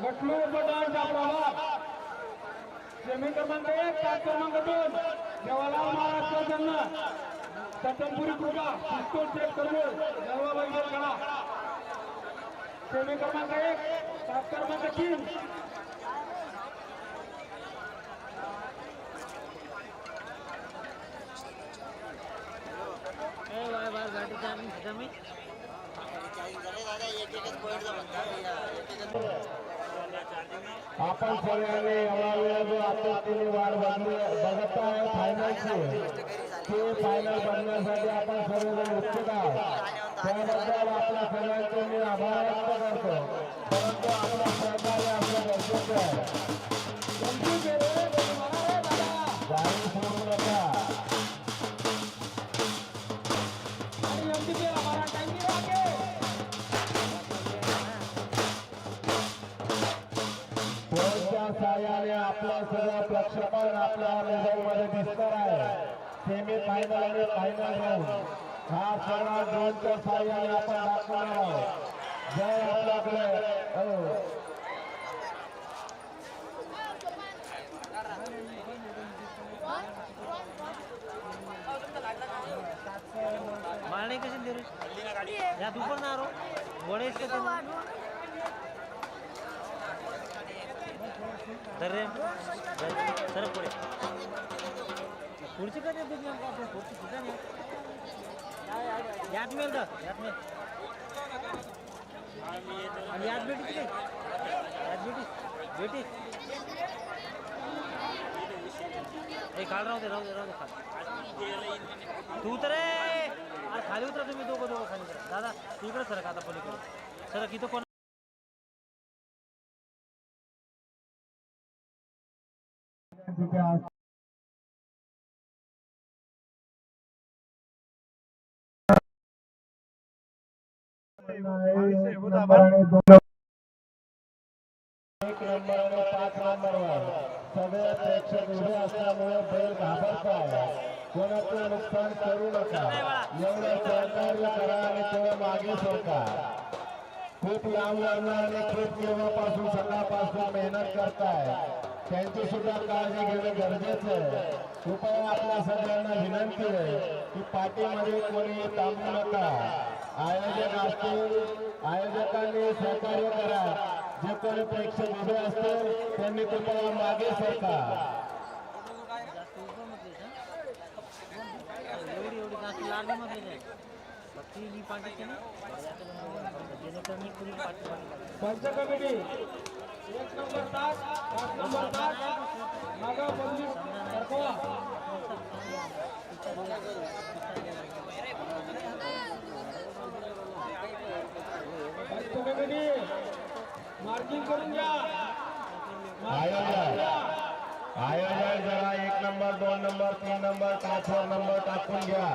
लक्ष्मी बटांचा प्रभाग जमीन क्रमांक एक सात क्रमांक दोन देवालाल महाराष्ट्र जन्म. सतनपुरी कृपा पिस्तोल सेट करमूळ जलवा बैठक करा सेमी क्रमांक एक सात क्रमांक तीन आपण सगळ्यांनी एवढा वेळ जो आतुरतेने वाट बघली बघत आहे फायनलची ते फायनल बनण्यासाठी आपण सर्वजण उत्सुक आहोत. त्याबद्दल आपल्या सगळ्यांचे मी आभार व्यक्त करतो. परंतु आपला सहकार्य आपल्या गरजेचं आहे. आपलं सगळं प्रक्षेपण आपल्या मोबाईलमध्ये दिसणार आहे. सेमी फायनल आणि फायनल राऊंड हा सगळा ड्रोनच्या साह्याने आपण दाखवणार आहोत. जय आपल्याकडे. हो. मारणे कशी दे रे या तू पण नारो गोडे इसके तो धर रे. धर- पुढे. खुर्ची कधी देत नाही आपण खुर्ची कुठे नाही. यात मिळेल तर यात मिळेल आणि यात भेटी तिथे यात भेटी. भेटी. ए काल राहू दे राहू दे राहू दे खाल. तू उतर अरे खाली उतरा तुम्ही दोघं दोघं खाली उतरा. दादा तू इकडे सरक आता पलीकडे. सरक इथं कोण एक नंबर पाच नंबरवर सगळे प्रेक्षक उभे असल्यामुळे बैल घाबरत आहे कोणाचं नुकसान करू नका एवढं सहकार्य करा आणि मागे खूप लांब आणि खूप दिवसापासून सकाळपासून मेहनत करताय त्यांची सुद्धा काळजी घेणं गरजेचं आहे कृपया आपल्या सगळ्यांना विनंती आहे की पाठीमध्ये कोणी थांबू नका आयोजक असतील आयोजकांनी सहकार्य करा. जे कोणी प्रेक्षक उभे असतील त्यांनी कृपया मागे सरका. जास्त उभं नको एवढी एवढी जास्त लाडली मध्ये नाही फक्त ही पाठी केली जेणेकरून मी पुरी पाठी पाठी पंच कमिटी एक नंबर तास पाच नंबर तास मागा बदली सरकवा. पंच करून घ्या. आयोजक आयोजक जरा एक नंबर दोन नंबर तीन नंबर पाचवर नंबर टाकून घ्या.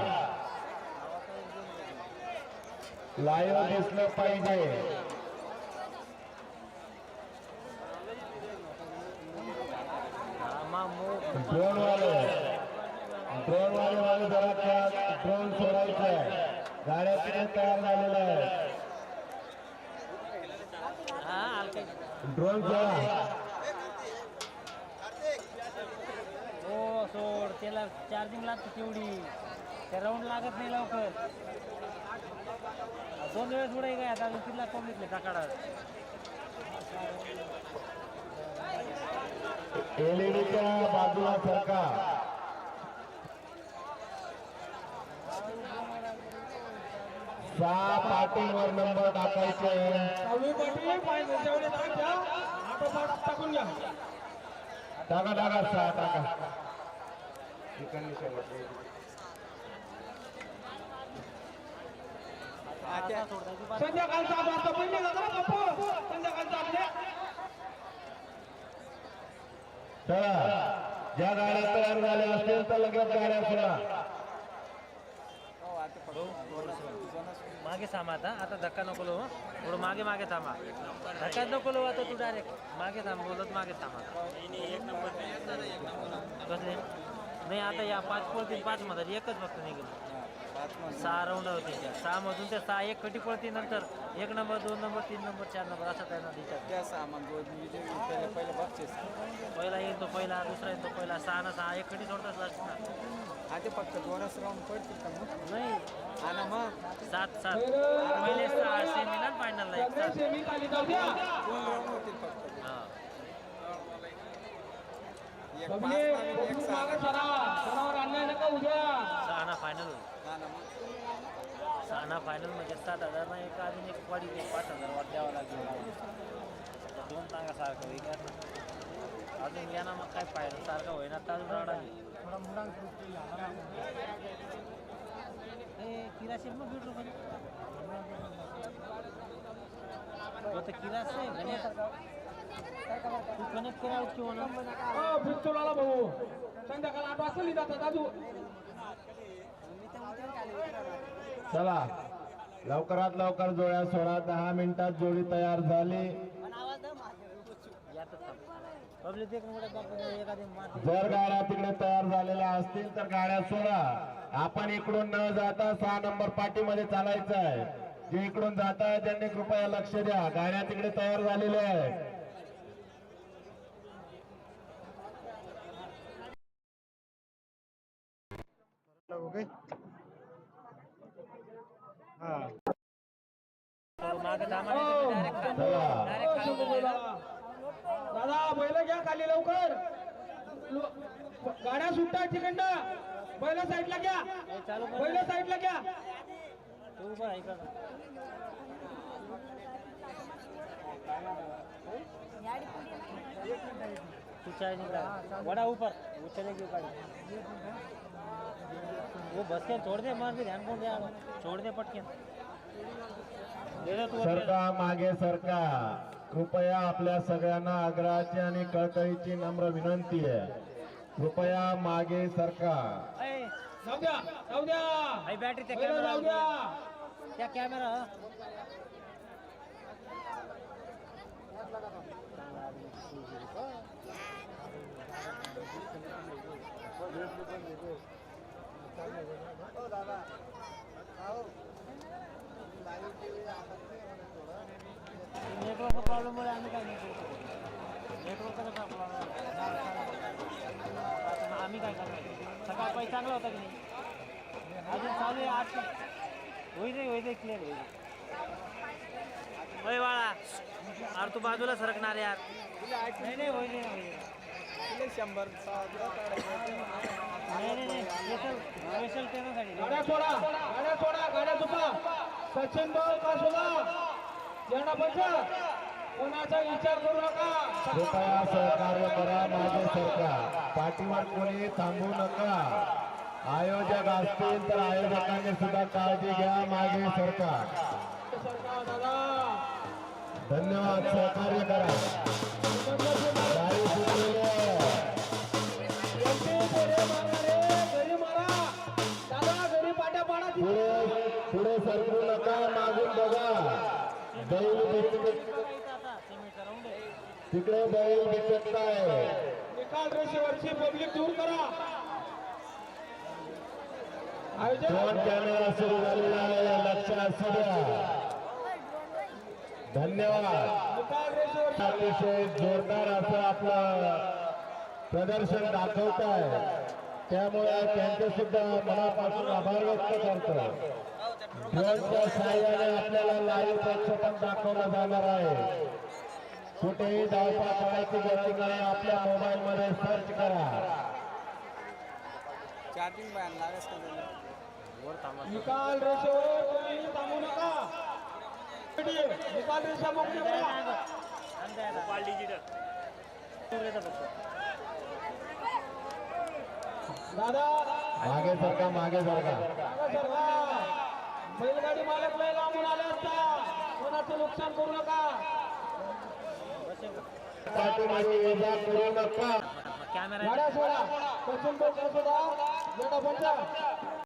लाईव्ह दिसलं पाहिजे. ड्रोन वाले. ड्रोन वाले वाले जरा त्या ड्रोन सोडायचं आहे गाड्या तिथे तयार झालेल्या आहेत. ड्रोन सोडा हो सोड. त्याला चार्जिंग लागते तेवढी. त्या राऊंड लागत नाही लवकर. दोन वेळेस उडाय काय? आता तिथला कमी टाकाडा एलईडीच्या बाजूला सरका. सहा पाटीवर नंबर टाकायचे. टाका टाका सहा टाका. संध्याकाळचा जाता बापू संध्याकाळचा आपल्या चला. ज्या गाड्या तयार झाल्या असतील तर लगेच गाड्या सोडा. मागे थांबा आता. आता धक्का नको लो हं. थोडं मागे मागे थांबा. धक्का नको लो आता तू डायरेक्ट मागे थांब बोलत मागे थांबा कसले? नाही आता या पाच पळतील पाच मध्ये एकच फक्त निघेल. सहा राऊंड होते सहा मधून त्या सहा एक कटी पळते नंतर. एक नंबर दोन नंबर तीन नंबर चार नंबर असं त्यांना पहिलं पहिला येईल तो पहिला दुसरा येईल तो पहिला. सहा ना सहा एक कटी सोडतात लास्ट ना हा ते फक्त दोनच राऊंड पडतील का मग? नाही. मग? सात सात. पहिले सहा सेमीला फायनलला एक सगळे सात सेमी खाली जाऊ द्या दोन राऊंड होतील फक्त. हा. एक पाच पब्लिक आणि एक पब्लिक सहा मागे. सरा सरावर आणलाय नका उद्या सहा ना फायनल होईल. हा ना मग? सहा ना फायनल म्हणजे सात हजार ना एक अजून एक पाच हजार वाट द्यावा लागेल. आता दोन टांगा सारखं अजून ना मग काय फायदा सारखं होईना अजून रडा किराशे मग भेट रुपये आता किराशे तू कनेक्ट करा किंवा ना पिस्तूल आला भाऊ. संध्याकाळ आठ वाजता लिहितात दादू. चला. लवकरात लवकर जोड्या सोळा दहा मिनिटात जोडी तयार झाली. जर गाड्या तिकडे तयार झालेल्या असतील तर गाड्या सोडा. आपण इकडून न जाता सहा नंबर पाठीमध्ये चालायचं आहे जे इकडून जात आहे त्यांनी कृपया लक्ष द्या. गाड्या तिकडे तयार झालेल्या आहेत. थांबा हो. दादा बैल घ्या खाली लवकर. गाड्या सुटतात तिकडनं. बैल साईडला घ्या. बैल साईडला घ्या. बड़ा ऊपर गाड़ी वो बस के छोड़ दे मार के ध्यान कौन दे छोड़ दे तू सरका मागे सरका. कृपया आपल्या सगळ्यांना आग्रहाची आणि कळकळीची नम्र विनंती आहे. कृपया मागे सरका. जाऊ द्या जाऊ द्या. बॅटरी कॅमेरा त्या कॅमेरा चांगला होता की नाही? अजून चालू आहे आठ होईल रे होईल क्लिअर होईल. होय बाळा. अरे तू बाजूला सरकणार यार. नाही नाही होईल होईल शंभर नाही नाही नाही स्पेशल स्पेशल ट्रेनसाठी गाड्या सोडा गाड्या सोडा गाड्या चुका सचिन भाऊ का सोडा बचा कोणाचा विचार करू नका. कृपया सहकार्य करा मागे सरका पाठीवर कोणी थांबू नका. आयोजक असतील तर आयोजकांनी सुद्धा काळजी घ्या मागे सरकार. धन्यवाद सहकार्य करा. पुढे पुढे सरकू नका मागून बघा. बैल तिकडे बैल बिचकताय निकाल रेषेवरची पब्लिक दूर करा. दोन कॅमेरा सुरू झालेला आहे लक्ष असू द्या धन्यवाद. अतिशय जोरदार असं आपलं प्रदर्शन दाखवत आहे. त्यामुळे त्यांचे सुद्धा मनापासून आभार व्यक्त करतो. ड्रोनच्या साह्याने आपल्याला लाईव्ह प्रक्षेपण दाखवलं जाणार आहे. कुठेही धावपा करायची गरज नाही आपल्या मोबाईल मध्ये सर्च करा. चार्जिंग बॅन लागेल का त्याला वर थांबा निकाल रेषेवर कोणी थांबू नका. निकाल रेषा मोकळी करा. कॉल डिजिटल फक्त दादा. मागे सरका मागे सरका. बैलगाडी मालक लय लांबून आले असता. कोणाचं नुकसान करू नका. कॅमेरा सोडा. सचिन भाऊ सुद्धा जेटा पंचा